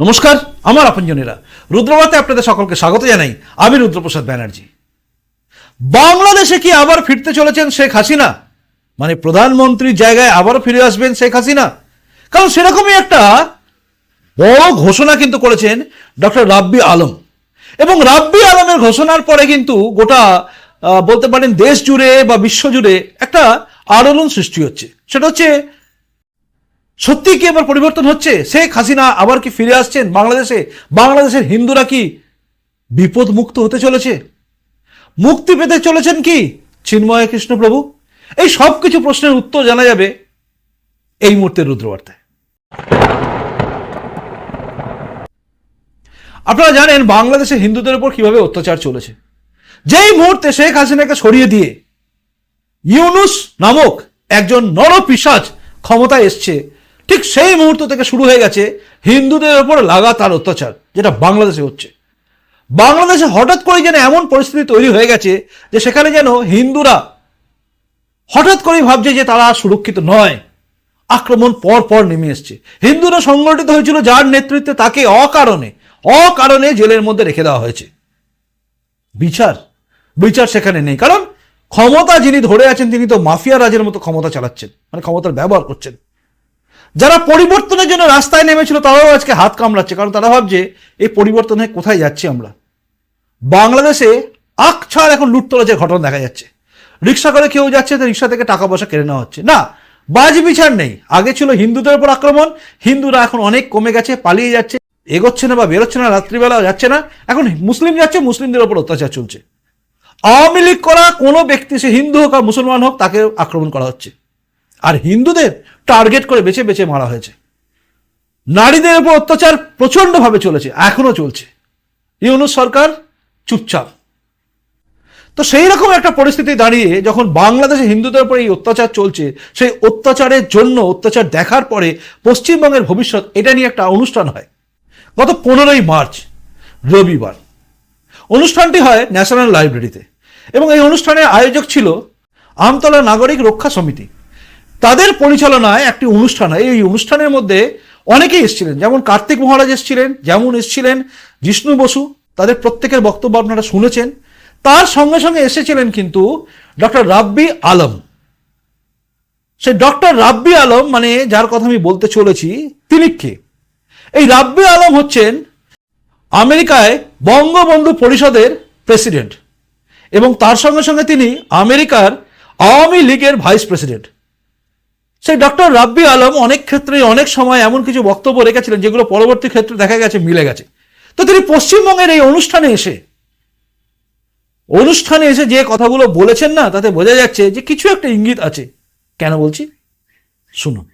নমস্কার, আমার আপনজনেরা। রুদ্রবার্তে আপনাদের সকলকে স্বাগত জানাই। আমি রুদ্রপ্রসাদ ব্যানার্জি। বাংলাদেশে কি আবার ফিরতে চলেছেন শেখ হাসিনা? মানে প্রধানমন্ত্রীর জায়গায় আবারও ফিরে আসবেন শেখ হাসিনা? কারণ সেরকমই একটা বড় ঘোষণা কিন্তু করেছেন ডক্টর রাব্বি আলম। এবং রাব্বি আলমের ঘোষণার পরে কিন্তু গোটা বলতে পারেন দেশ জুড়ে বা বিশ্ব জুড়ে একটা আলোড়ন সৃষ্টি হচ্ছে। সেটা হচ্ছে সত্যি কি এবার পরিবর্তন হচ্ছে? শেখ হাসিনা আবার কি ফিরে আসছেন বাংলাদেশে? বাংলাদেশের হিন্দুরা কি বিপদ মুক্ত হতে চলেছে? মুক্তি পেতে চলেছেন কি চিন্ময় কৃষ্ণপ্রভু? এই সব কিছু প্রশ্নের উত্তর জানা যাবে এই মুহূর্তে রুদ্রবার্তায়। আপনারা জানেন বাংলাদেশে হিন্দুদের উপর কীভাবে অত্যাচার চলেছে। যেই মুহূর্তে শেখ হাসিনাকে সরিয়ে দিয়ে ইউনুস নামক একজন নরপিসাজ ক্ষমতায় এসছে ঠিক সেই মুহূর্ত থেকে শুরু হয়ে গেছে হিন্দুদের ওপর লাগাতার অত্যাচার, যেটা বাংলাদেশে হচ্ছে। বাংলাদেশে হঠাৎ করে যেন এমন পরিস্থিতি তৈরি হয়ে গেছে যে সেখানে যেন হিন্দুরা হঠাৎ করেই ভাবছে যে তারা সুরক্ষিত নয়। আক্রমণ পর পর নেমে এসছে। হিন্দুরা সংগঠিত হয়েছিল যার নেতৃত্বে তাকে অকারণে অকারণে জেলের মধ্যে রেখে দেওয়া হয়েছে। বিচার বিচার সেখানে নেই। কারণ ক্ষমতা যিনি ধরে আছেন তিনি তো মাফিয়া রাজের মতো ক্ষমতা চালাচ্ছেন মানে ক্ষমতার ব্যবহার করছেন। যারা পরিবর্তনের জন্য রাস্তায় নেমেছিল, তারাও আজকে হাত কামড়াচ্ছে। কারণ তারা ভাবছে, এই পরিবর্তনে কোথায় যাচ্ছি আমরা? বাংলাদেশে আকছাড় এখন লুটতরাজের ঘটনা দেখা যাচ্ছে। রিক্সা করে কেউ যাচ্ছে, তো রিক্সা থেকে টাকা পয়সা কেড়ে নেওয়া হচ্ছে। না, বাজ বিচার নেই। আগে ছিল হিন্দুদের উপর আক্রমণ, হিন্দুরা এখন অনেক কমে গেছে, পালিয়ে যাচ্ছে। এগোচ্ছে না বা বেরোচ্ছে না রাত্রিবেলা যাচ্ছে না। এখন মুসলিম যাচ্ছে, মুসলিমদের উপর অত্যাচার চলছে। আওয়ামী লীগ করা কোনো ব্যক্তি, সে হিন্দু হোক আর মুসলমান হোক, তাকে আক্রমণ করা হচ্ছে। আর হিন্দুদের টার্গেট করে বেছে বেছে মারা হয়েছে। নারীদের উপর অত্যাচার প্রচণ্ডভাবে চলেছে, এখনও চলছে। ইউনুস সরকার চুপচাপ। তো সেই রকম একটা পরিস্থিতি দাঁড়িয়ে যখন বাংলাদেশে হিন্দুদের উপর এই অত্যাচার চলছে, সেই অত্যাচারের জন্য, অত্যাচার দেখার পরে পশ্চিমবঙ্গের ভবিষ্যৎ এটা নিয়ে একটা অনুষ্ঠান হয়। গত পনেরোই মার্চ, রবিবার। অনুষ্ঠানটি হয় ন্যাশনাল লাইব্রেরিতে এবং এই অনুষ্ঠানের আয়োজক ছিল আমতলা নাগরিক রক্ষা সমিতি। তাদের পরিচালনায় একটি অনুষ্ঠান হয়। এই অনুষ্ঠানের মধ্যে অনেকেই এসেছিলেন। যেমন কার্তিক মহারাজ এসেছিলেন, যেমন এসেছিলেন জিষ্ণু বসু, তাদের প্রত্যেকের বক্তব্য আপনারা শুনেছেন। তার সঙ্গে সঙ্গে এসেছিলেন কিন্তু ডক্টর রাব্বি আলম। সে ডক্টর রাব্বি আলম মানে যার কথা আমি বলতে চলেছি, তিনি কে? এই রাব্বি আলম হচ্ছেন আমেরিকায় বঙ্গবন্ধু পরিষদের প্রেসিডেন্ট এবং তার সঙ্গে সঙ্গে তিনি আমেরিকার আওয়ামী লীগের ভাইস প্রেসিডেন্ট। সেই ডক্টর রাব্বি আলম অনেক ক্ষেত্রে অনেক সময় এমন কিছু বক্তব্য রেখেছিলেন যেগুলো পরবর্তী ক্ষেত্রে দেখা গেছে মিলে গেছে। তো তিনি পশ্চিমবঙ্গের এই অনুষ্ঠানে এসে অনুষ্ঠানে এসে যে কথাগুলো বলেছেন না, তাতে বোঝা যাচ্ছে যে কিছু একটা ইঙ্গিত আছে। কেন বলছি? শুনুন।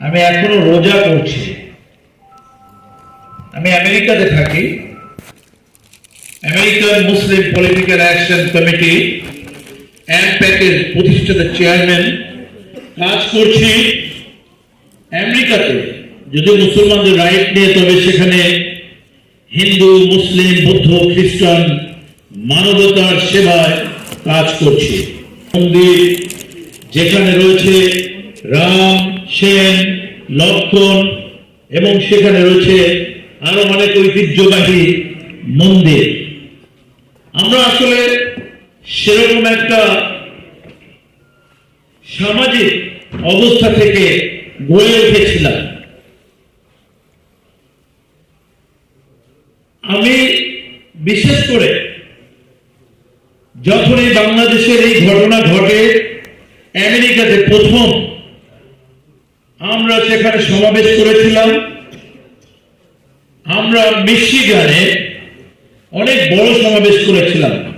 আমি এখনও রোজা করছি। আমি আমেরিকাতে থাকি। American Muslim political action committee প্রতিষ্ঠাতা চেয়ারম্যান কাজ করছি আমেরিকাতে। যদি মুসলমানদের রাইট নিয়ে, তবে সেখানে হিন্দু, মুসলিম, বৌদ্ধ, খ্রিস্টান মানবতার সেবায় কাজ করছি। মন্দির যেখানে রয়েছে রাম, সেন, লক্ষণ, এবং সেখানে রয়েছে আরও অনেক ঐতিহ্যবাহী মন্দির। আমরা আসলে সেরকম একটা সামাজিক অবস্থা থেকে গড়ে উঠেছিলাম। আমি বিশেষ করে যখন এই বাংলাদেশের এই ঘটনা ঘটে, আমেরিকাতে প্রথম আমরা সেখানে সমাবেশ করেছিলাম। আমরা মিশিগানে অনেক বড় সমাবেশ করেছিলাম।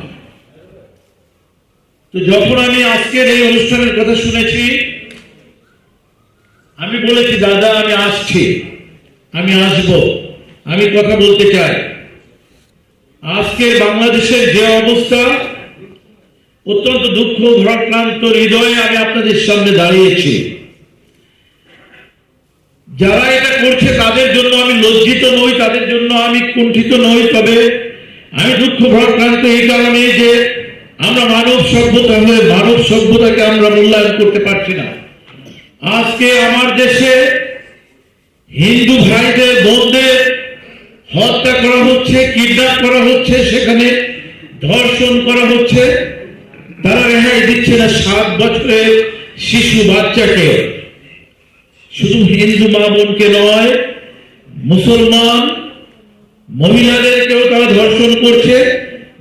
তো যখন আমি আজকের এই অনুষ্ঠানের কথা শুনেছি, আমি বলেছি, দাদা, আমি আসছি। আমি আসব। আমি কথা বলতে চাই। আজকে বাংলাদেশের যে অবস্থা, অত্যন্ত দুঃখ ভারাক্রান্ত হৃদয়ে আমি আপনাদের সামনে দাঁড়িয়েছি। যারা এটা করছে, তাদের জন্য আমি লজ্জিত নই, তাদের জন্য আমি কুণ্ঠিত নই, তবে আমি দুঃখ ভারাক্রান্ত এই কারণে যে আমরা মানব সভ্যতা মানব সভ্যতাকে আমরা মূল্যায়ন করতে পারছি না। আজকে আমার দেশে হিন্দু ভাইদের বোনদের হত্যা করা হচ্ছে, কিডন্যাপ করা হচ্ছে, সেখানে ধর্ষণ করা হচ্ছে। তারা রেহাই দিচ্ছে না সাত বছরের শিশু বাচ্চাকে। শুধু হিন্দু মা বোনকে নয়, মুসলমান মহিলাদেরকেও তারা ধর্ষণ করছে।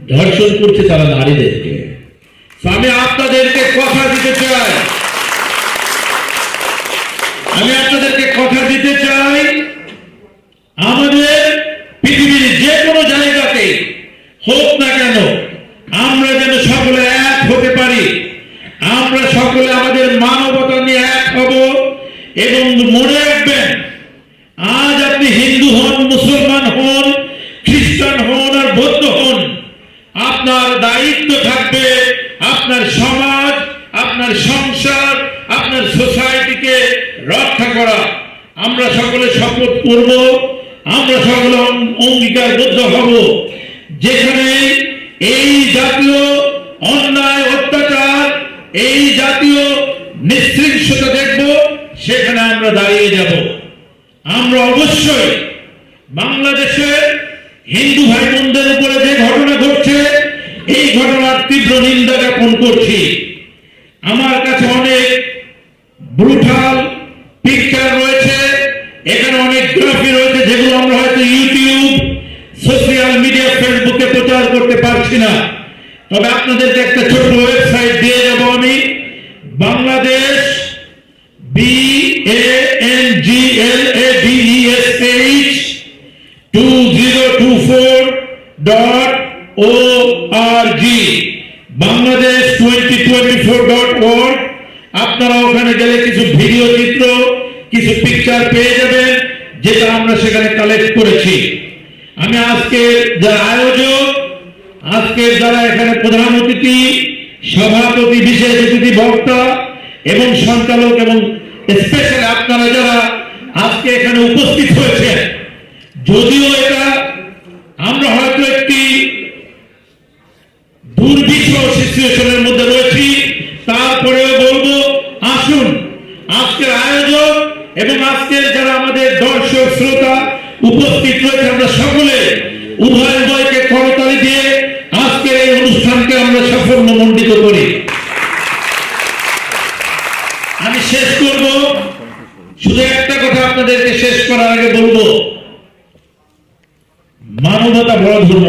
ধর্ষণ করছে তারা নারীদেরকে। আমি আপনাদেরকে কথা দিতে চাই। আমি আপনাদেরকে কথা দিতে চাই, আমাদের পৃথিবীর যে কোনো জায়গাতে হোক না কেন, আমরা যেন সকলে এক হতে পারি। আমরা সকলে আমাদের মানবতা নিয়ে এক হব এবং মনে রাখবেন, আজ আপনি হিন্দু হন, মুসলমান হন, খ্রিস্টান হন আর বৌদ্ধ হন। আপনার দায়িত্ব থাকবে আপনার সমাজ, আপনার সংসার, আপনার সোসাইটিকে রক্ষা করা। আমরা সকলে শপথ করব, আমরা সকলে অঙ্গীকারবদ্ধ হব। যেখানে এই জাতীয় অন্যায়, অত্যাচার, এই জাতীয় নিঃশৃংসতা দেখব, সেখানে আমরা দাঁড়িয়ে যাব। আমরা অবশ্যই বাংলাদেশের হিন্দু ভাই বোনদের উপরে যে ঘটনা ঘটছে এই ঘটনার তীব্র নিন্দা জ্ঞাপন করছি। আমার কাছে অনেক ব্রুটাল পিকচার রয়েছে। এখানে অনেক গ্রাফি রয়েছে যেগুলো আমরা হয়তো ইউটিউব সোশ্যাল মিডিয়া ফেসবুকে প্রচার করতে পারছি না। তবে আপনাদেরকে একটা ছোট ওয়েবসাইট দিয়ে যাব আমি। Bangladesh B A N G L A D E S H two zero two four dot O R G Bangladesh twenty twenty four dot word আপনারা ওখানে গেলে কিছু ভিডিও চিত্র কিছু পিকচার পেয়ে যাবেন যেটা আমরা সেখানে কালেক্ট করেছি। আমি আজকে যারা আয়োজক, আজকে যারা এখানে প্রধান অতিথি, সভাপতি, বিশেষ অতিথি, বক্তা এবং সঞ্চালক এবং স্পেশাল আপনারা যারা আজকে এখানে উপস্থিত হয়েছেন, যদিও আপনাদেরকে শেষ করার আগে বলব, মানবতা বড় ধর্ম।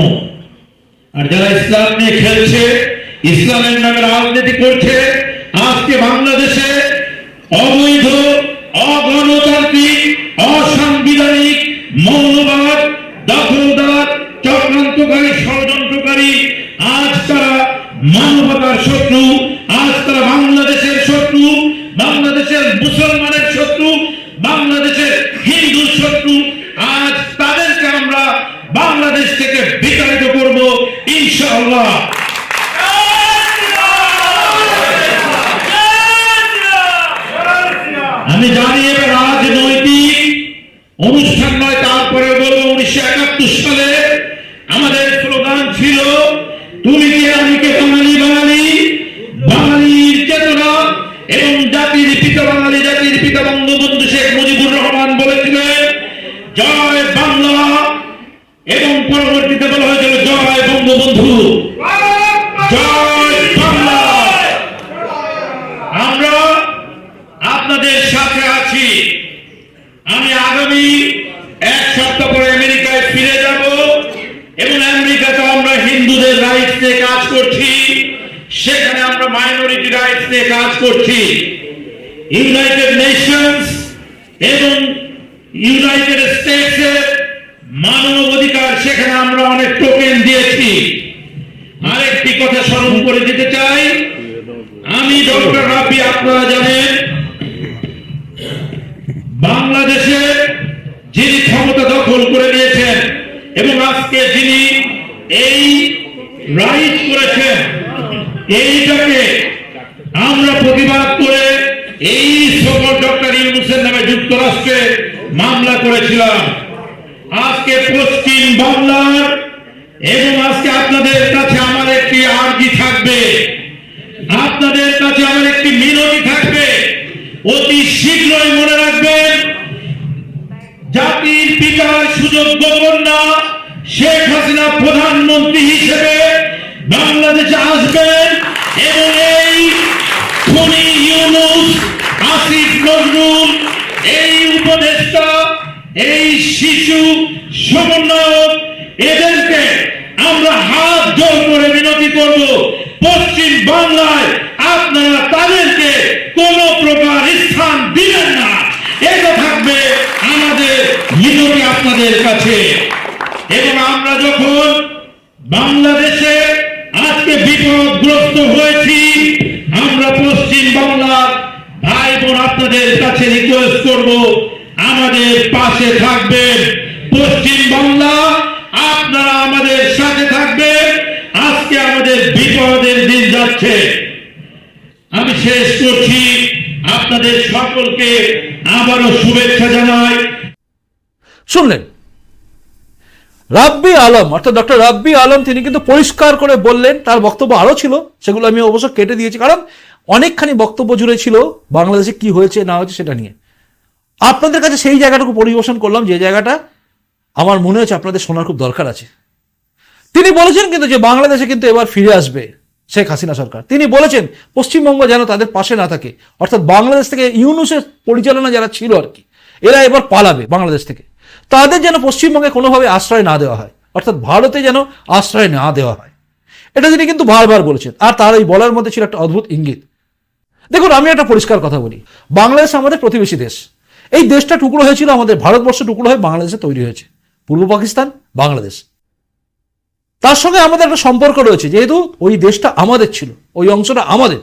আর যারা ইসলাম নিয়ে খেলছে, ইসলামের নামে রাজনীতি করছে, আজকে বাংলাদেশে অবৈধ, অগণতান্ত্রিক, অসাংবিধানিক, মৌলবাদ, দখলদার, চক্রান্তকারী, ষড়যন্ত্রকারী, আজ তারা মানবতার শত্রু, আজ তারা বাংলাদেশের শত্রু, বাংলাদেশের মুসলমানের শত্রু, বাংলাদেশের থেকে বিতাড়িত করব, ইনশাআল্লাহ। আমি জানি এটা রাজনৈতিক অনুষ্ঠান নয় তারপরে বলব উনিশশো একাত্তর সালে আমাদের স্লোগান ছিল, তুমি কি আমি কে বাঙালি বাঙালি? বাঙালির চেতনা এবং জাতির পিতা বাঙালি, জাতির পিতা বঙ্গবন্ধু শেখ মুজিবুর রহমান বলেছিলেন, জয় বাংলা এবং পরবর্তীতে বলা হয়েছিল জয় বঙ্গবন্ধু জয় বাংলা আমরা আপনাদের সাথে আছি আমি আগামী এক সপ্তাহ পরে আমেরিকায় ফিরে যাব এবং আমেরিকাতে আমরা হিন্দুদের রাইটস নিয়ে কাজ করছি সেখানে আমরা মাইনরিটি রাইটস নিয়ে কাজ করছি ইউনাইটেড নেশনস এবং ইউনাইটেড স্টেটসের মানব অধিকার সেখানে আমরা অনেক টোকেন দিয়েছি। আরেকটি কথা স্মরণ করে দিতে চাই। আমি ডক্টর রাবি আপনারা জানেন, বাংলাদেশে যিনি ক্ষমতা দখল করে নিয়েছেন এবং আজকে যিনি এই রাইট করেছেন, এইটাকে আমরা প্রতিবাদ করে এই সকল ডক্টর ইউনুসের নামে যুক্তরাষ্ট্রে মামলা করেছিলাম। আজকে পশ্চিম বাংলার এবং আজকে আপনাদের কাছে আমার একটি আর্জি থাকবে। আপনাদের কাছে আমার একটি মিনতি থাকবে। অতি শীঘ্রই মনে রাখবেন, জাতির পিতার সুযোগ্য কন্যা শেখ হাসিনা প্রধানমন্ত্রী হিসেবে বাংলাদেশে আসবেন এবং এই খুনি এই শিশু সমন্বয়ক, এদেরকে আমরা হাত জোর করে বিনতি করব। পশ্চিম বাংলায় আপনারা তাদেরকে কোন প্রকার স্থান দিবেন না। এটা থাকবে আমাদের মিনতি আপনাদের কাছে। এবং আমরা যখন বাংলাদেশে আজকে বিপদগ্রস্ত হয়েছি, আমরা পশ্চিম বাংলার ভাই বোন আপনাদের কাছে রিকোয়েস্ট করব। আমাদের পাশে থাকবেন। পশ্চিম বাংলা আপনারা আমাদের সাথে থাকবেন। আজকে আমাদের বিপদের দিন যাচ্ছে। আমি শেষ করছি। আপনাদের সকলকে আবারও শুভেচ্ছা জানাই। শুনলেন? রাব্বি আলম, অর্থাৎ ডক্টর রাব্বি আলম, তিনি কিন্তু পরিষ্কার করে বললেন, তার বক্তব্য আরও ছিল, সেগুলো আমি অবশ্য কেটে দিয়েছি, কারণ অনেকখানি বক্তব্য জুড়ে ছিল বাংলাদেশে কি হয়েছে, না হয়েছে সেটা নিয়ে। আপনাদের কাছে সেই জায়গাটুকু পরিবেশন করলাম, যে জায়গাটা আমার মনে হচ্ছে আপনাদের শোনার খুব দরকার আছে। তিনি বলেছেন কিন্তু যে বাংলাদেশে কিন্তু এবার ফিরে আসবে শেখ হাসিনা সরকার। তিনি বলেছেন, পশ্চিমবঙ্গ যেন তাদের পাশে না থাকে। অর্থাৎ বাংলাদেশ থেকে ইউনুসের পরিচালনা যারা ছিল আর কি, এরা এবার পালাবে বাংলাদেশ থেকে। তাদের যেন পশ্চিমবঙ্গে কোনোভাবে আশ্রয় না দেওয়া হয়, অর্থাৎ ভারতে যেন আশ্রয় না দেওয়া হয়। এটা তিনি কিন্তু বারবার বলেছেন, আর তার এই বলার মধ্যে ছিল একটা অদ্ভুত ইঙ্গিত। দেখুন, আমি একটা পরিষ্কার কথা বলি। বাংলাদেশ আমাদের প্রতিবেশী দেশ। এই দেশটা টুকরো হয়েছিল আমাদের, ভারতবর্ষ টুকরো হয়ে বাংলাদেশে তৈরি হয়েছে। পূর্ব পাকিস্তান, বাংলাদেশ। তার সঙ্গে আমাদের একটা সম্পর্ক রয়েছে, যেহেতু ওই দেশটা আমাদের ছিল, ওই অংশটা আমাদের।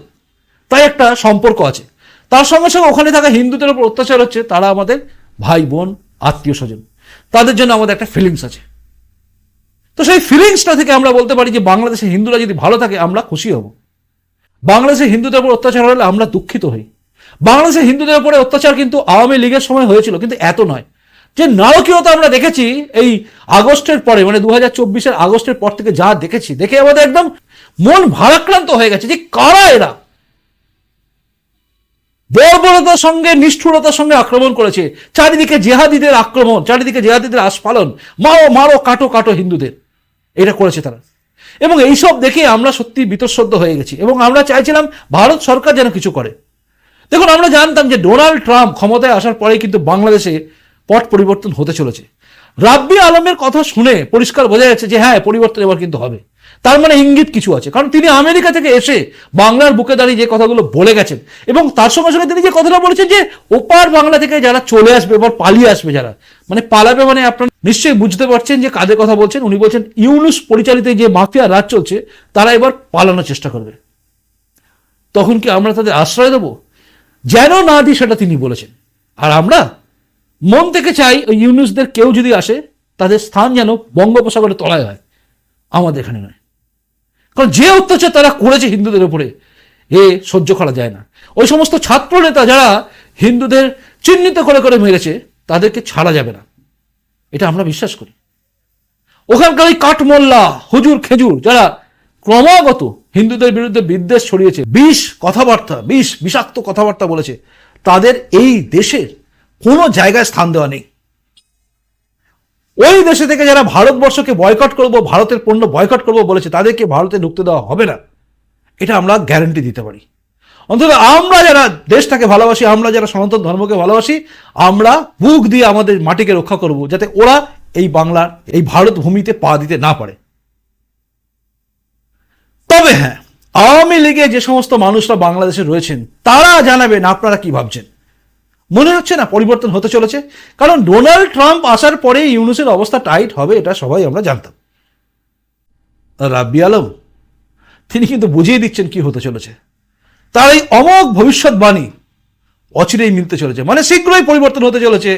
তাই একটা সম্পর্ক আছে। তার সঙ্গে সঙ্গে ওখানে থাকা হিন্দুদের উপর অত্যাচার হচ্ছে, তারা আমাদের ভাই, বোন, আত্মীয় স্বজন, তাদের জন্য আমাদের একটা ফিলিংস আছে। তো সেই ফিলিংসটা থেকে আমরা বলতে পারি যে বাংলাদেশে হিন্দুরা যদি ভালো থাকে, আমরা খুশি হব। বাংলাদেশে হিন্দুদের উপর অত্যাচার হলে আমরা দুঃখিত হই। বাংলাদেশে হিন্দুদের উপরে অত্যাচার কিন্তু আওয়ামী লীগের সময় হয়েছিল, কিন্তু এত নয়। যে নারকীয়তা আমরা দেখেছি এই আগস্টের পরে মানে দু হাজার আগস্টের পর থেকে যা দেখেছি, দেখে আমাদের একদম মন ভারাক্রান্ত হয়ে গেছে যে কারা এরা? বর্বরতার সঙ্গে, নিষ্ঠুরতার সঙ্গে আক্রমণ করেছে। চারিদিকে জেহাদিদের আক্রমণ, চারিদিকে জেহাদিদের আস্ফালন, মারো মারো, কাটো কাটো হিন্দুদের। এটা করেছে তারা। এবং এইসব দেখে আমরা সত্যি বিতঃসদ্য হয়ে গেছি। এবং আমরা চাইছিলাম, ভারত সরকার যেন কিছু করে। দেখুন, আমরা জানতাম যে ডোনাল্ড ট্রাম্প ক্ষমতায় আসার পরে কিন্তু বাংলাদেশে পট পরিবর্তন হতে চলেছে। রাব্বি আলমের কথা শুনে পরিষ্কার বোঝা যাচ্ছে যে হ্যাঁ পরিবর্তন এবার কিন্তু হবে। তার মানে ইঙ্গিত কিছু আছে। কারণ তিনি আমেরিকা থেকে এসে বাংলার বুকে দাঁড়িয়ে যে কথাগুলো বলে গেছেন এবং তার সঙ্গে সঙ্গে তিনি যে কথাটা বলেছেন যে ওপার বাংলা থেকে যারা চলে আসবে এবার পালিয়ে আসবে যারা মানে পালাবে মানে আপনারা নিশ্চয়ই বুঝতে পারছেন যে কাদের কথা বলছেন। উনি বলছেন, ইউনুস পরিচালিত যে মাফিয়া রাজ চলছে, তারা এবার পালানোর চেষ্টা করবে। তখন কি আমরা তাদের আশ্রয় দেবো? যেন না দিই সেটা তিনি বলেছেন। আর আমরা মন থেকে চাই ওই ইউনুসদের কেউ যদি আসে, তাদের স্থান যেন বঙ্গোপসাগরের তলায় হয়। আমাদের এখানে নয়। কারণ যে অত্যাচার তারা করেছে হিন্দুদের উপরে, এ সহ্য করা যায় না। ওই সমস্ত ছাত্র নেতা যারা হিন্দুদের চিহ্নিত করে করে মেরেছে, তাদেরকে ছাড়া যাবে না। এটা আমরা বিশ্বাস করি। ওখানকার ওই কাঠমোল্লা, হুজুর খেজুর, যারা ক্রমাগত হিন্দুদের বিরুদ্ধে বিদ্বেষ ছড়িয়েছে, বিষ কথাবার্তা, বিষ বিষাক্ত কথাবার্তা বলেছে। তাদের এই দেশের কোনো জায়গায় স্থান দেওয়া নেই। ওই দেশে থেকে যারা ভারতবর্ষকে বয়কট করব, ভারতের পণ্য বয়কট করব বলেছে, তাদেরকে ভারতে ঢুকতে দেওয়া হবে না। এটা আমরা গ্যারান্টি দিতে পারি। অন্তত আমরা যারা দেশটাকে ভালোবাসি, আমরা যারা সনাতন ধর্মকে ভালোবাসি, আমরা বুক দিয়ে আমাদের মাটিকে রক্ষা করব, যাতে ওরা এই বাংলার, এই ভারত ভূমিতে পা দিতে না পারে। তবে হ্যাঁ আওয়ামী লীগে যে সমস্ত মানুষরা বাংলাদেশে রয়েছেন, তারা জানাবেন আপনারা কি ভাবছেন? মনে হচ্ছে না পরিবর্তন হতে চলেছে, কারণ ডোনাল্ড ট্রাম্প আসার পরে ইউনুসের অবস্থা টাইট হবে, এটা সবাই আমরা জানতাম। রাব্বি আলম, তিনি কিন্তু বুঝিয়ে দিচ্ছেন কি হতে চলেছে। তার এই অমোঘ ভবিষ্যৎবাণী অচিরেই মিলতে চলেছে মানে শীঘ্রই পরিবর্তন হতে চলেছে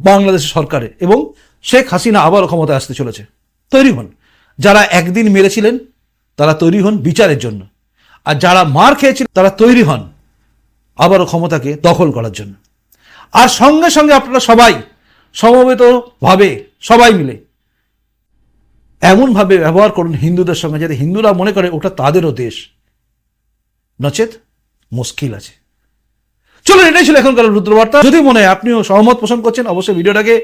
বাংলাদেশ সরকারে এবং শেখ হাসিনা আবারও ক্ষমতায় আসতে চলেছে। তৈরি হন, যারা একদিন মেরেছিলেন তারা তৈরি হন বিচারের জন্য। আর যারা মার খেয়েছিলেন তারা তৈরি হন আবারও ক্ষমতাকে দখল করার জন্য। আর সঙ্গে সঙ্গে আপনারা সবাই সমবেতভাবে সবাই মিলে এমনভাবে ব্যবহার করুন হিন্দুদের সঙ্গে যাতে হিন্দুরা মনে করে ওটা তাদেরও দেশ। নচেত মুশকিল আছে। চলুন, এটাই ছিল এখনকার রুদ্রবার্তা। যদি মনে হয় আপনিও সহমত পোষণ করছেন, অবশ্যই ভিডিওটাকে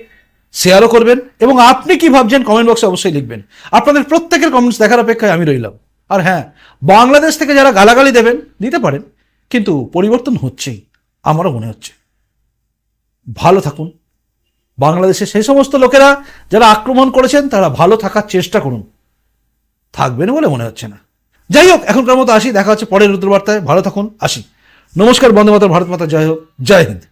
শেয়ারও করবেন এবং আপনি কি ভাবছেন কমেন্ট বক্সে অবশ্যই লিখবেন। আপনাদের প্রত্যেকের কমেন্টস দেখার অপেক্ষায় আমি রইলাম। আর হ্যাঁ বাংলাদেশ থেকে যারা গালাগালি দেবেন দিতে পারেন, কিন্তু পরিবর্তন হচ্ছেই, আমারও মনে হচ্ছে। ভালো থাকুন। বাংলাদেশে সেই সমস্ত লোকেরা যারা আক্রমণ করেছেন, তারা ভালো থাকার চেষ্টা করুন। থাকবেন বলে মনে হচ্ছে না। যাই হোক, এখনকার মতো আসি, দেখা হচ্ছে পরের রুদ্রবার্তায়। ভালো থাকুন, আসি। নমস্কার, বন্দে মাতা ভারত মাতা, জয় হোক, জয় হিন্দ।